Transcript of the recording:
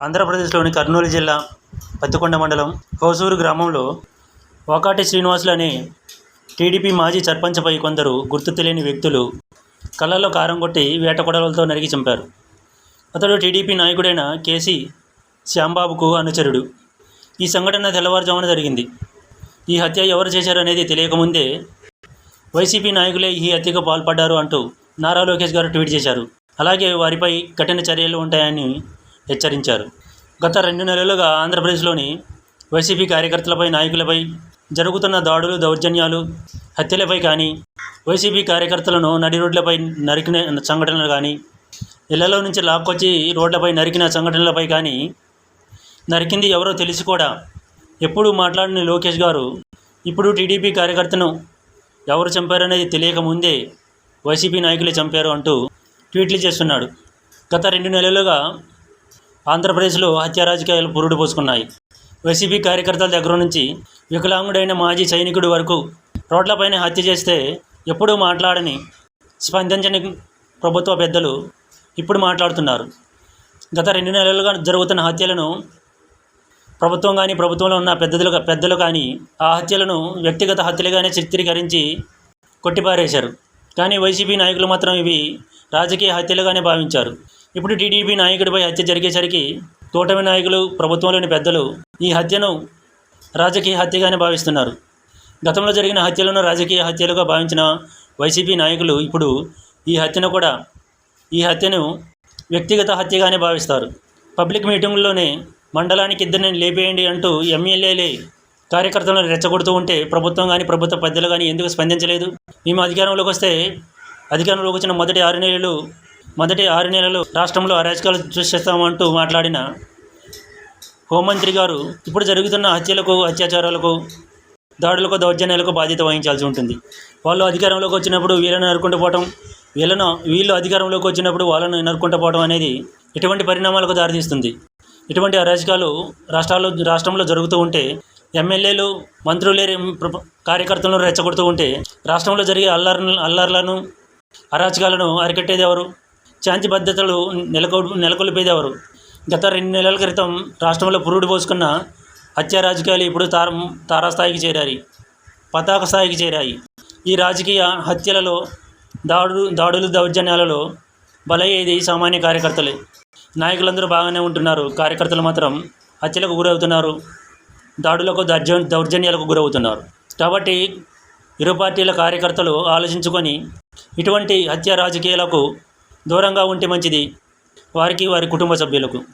ఆంధ్రప్రదేశ్లోని కర్నూలు జిల్లా పత్తికొండ మండలం హోసూరు గ్రామంలో వాకాటి శ్రీనివాసులు అనే టీడీపీ మాజీ సర్పంచ్పై కొందరు గుర్తు తెలియని వ్యక్తులు కళ్ళల్లో కారం కొట్టి వేట కొడవలతో నరికి చంపారు. అతడు టీడీపీ నాయకుడైన కేసీ శ్యాంబాబుకు అనుచరుడు. ఈ సంఘటన తెల్లవారుజామున జరిగింది. ఈ హత్య ఎవరు చేశారనేది తెలియకముందే వైసీపీ నాయకులే ఈ హత్యకు పాల్పడ్డారు అంటూ నారా లోకేష్ గారు ట్వీట్ చేశారు. అలాగే వారిపై కఠిన చర్యలు ఉంటాయని హెచ్చరించారు. గత రెండు నెలలుగా ఆంధ్రప్రదేశ్లోని వైసీపీ కార్యకర్తలపై నాయకులపై జరుగుతున్న దాడులు దౌర్జన్యాలు హత్యలపై కానీ వైసీపీ కార్యకర్తలను నడి రోడ్లపై నరికిన సంఘటనలు కానీ ఇళ్ళలో నుంచి లాక్కొచ్చి రోడ్లపై నరికిన సంఘటనలపై కానీ నరికింది ఎవరో తెలిసి కూడా ఎప్పుడు మాట్లాడిన లోకేష్ గారు ఇప్పుడు టీడీపీ కార్యకర్తను ఎవరు చంపారనేది తెలియక ముందే వైసీపీ నాయకులే చంపారు అంటూ ట్వీట్లు చేస్తున్నాడు. గత రెండు నెలలుగా ఆంధ్రప్రదేశ్లో హత్య రాజకీయాలు పురుడు పోసుకున్నాయి. వైసీపీ కార్యకర్తల దగ్గర నుంచి వికలాంగుడైన మాజీ సైనికుడి వరకు రోడ్లపైన హత్య చేస్తే ఎప్పుడూ మాట్లాడని స్పందించని ప్రభుత్వ పెద్దలు ఇప్పుడు మాట్లాడుతున్నారు. గత రెండు నెలలుగా జరుగుతున్న హత్యలను ప్రభుత్వం కానీ ప్రభుత్వంలో ఉన్న పెద్దలు పెద్దలు కానీ ఆ హత్యలను వ్యక్తిగత హత్యలుగానే చిత్రీకరించి కొట్టిపారేశారు. కానీ వైసీపీ నాయకులు మాత్రం ఇవి రాజకీయ హత్యలుగానే భావించారు. ఇప్పుడు టీడీపీ నాయకుడిపై హత్య జరిగేసరికి తోటమి నాయకులు ప్రభుత్వంలోని పెద్దలు ఈ హత్యను రాజకీయ హత్యగానే భావిస్తున్నారు. గతంలో జరిగిన హత్యలను రాజకీయ హత్యలుగా భావించిన వైసీపీ నాయకులు ఇప్పుడు ఈ హత్యను కూడా ఈ హత్యను వ్యక్తిగత హత్యగానే భావిస్తారు. పబ్లిక్ మీటింగుల్లోనే మండలానికి ఇద్దరిని లేపేయండి అంటూ ఎమ్మెల్యేలే కార్యకర్తలను రెచ్చగొడుతూ ఉంటే ప్రభుత్వం కానీ ప్రభుత్వ పెద్దలు కానీ ఎందుకు స్పందించలేదు? మేము అధికారంలోకి వస్తే అధికారంలోకి వచ్చిన మొదటి ఆరు నెలలు మొదటి ఆరు నెలలు రాష్ట్రంలో అరాచకాలు సృష్టిస్తామంటూ మాట్లాడిన హోంమంత్రి గారు ఇప్పుడు జరుగుతున్న హత్యలకు అత్యాచారాలకు దాడులకు దౌర్జన్యాలకు బాధ్యత వహించాల్సి ఉంటుంది. వాళ్ళు అధికారంలోకి వచ్చినప్పుడు వీళ్ళని నరుకుంటూ పోవటం వీళ్ళను వీళ్ళు అధికారంలోకి వచ్చినప్పుడు వాళ్ళను నరుకుంటూ పోవటం అనేది ఎటువంటి పరిణామాలకు దారితీస్తుంది. ఇటువంటి అరాచకాలు రాష్ట్రాల్లో రాష్ట్రంలో జరుగుతూ ఉంటే ఎమ్మెల్యేలు మంత్రులే కార్యకర్తలను రెచ్చగొడుతూ ఉంటే రాష్ట్రంలో జరిగే అల్లర్ అల్లర్లను అరాచకాలను అరికట్టేది ఎవరు? శాంతి భద్రతలు నెలకొల్ నెలకొల్పేదేవారు. గత రెండు నెలల క్రితం రాష్ట్రంలో పురుడు పోసుకున్న హత్య రాజకీయాలు ఇప్పుడు తార తారాస్థాయికి చేరాయి. పతాక స్థాయికి చేరాయి. ఈ రాజకీయ హత్యలలో దాడు దాడులు దౌర్జన్యాలలో బలయ్యేది సామాన్య కార్యకర్తలే. నాయకులందరూ బాగానే ఉంటున్నారు. కార్యకర్తలు మాత్రం హత్యలకు గురవుతున్నారు. దాడులకు దర్జ దౌర్జన్యాలకు గురవుతున్నారు. కాబట్టి ఇరు పార్టీల కార్యకర్తలు ఆలోచించుకొని ఇటువంటి హత్య రాజకీయాలకు దూరంగా ఉంటే మంచిది. వారికి వారి కుటుంబ సభ్యులకు.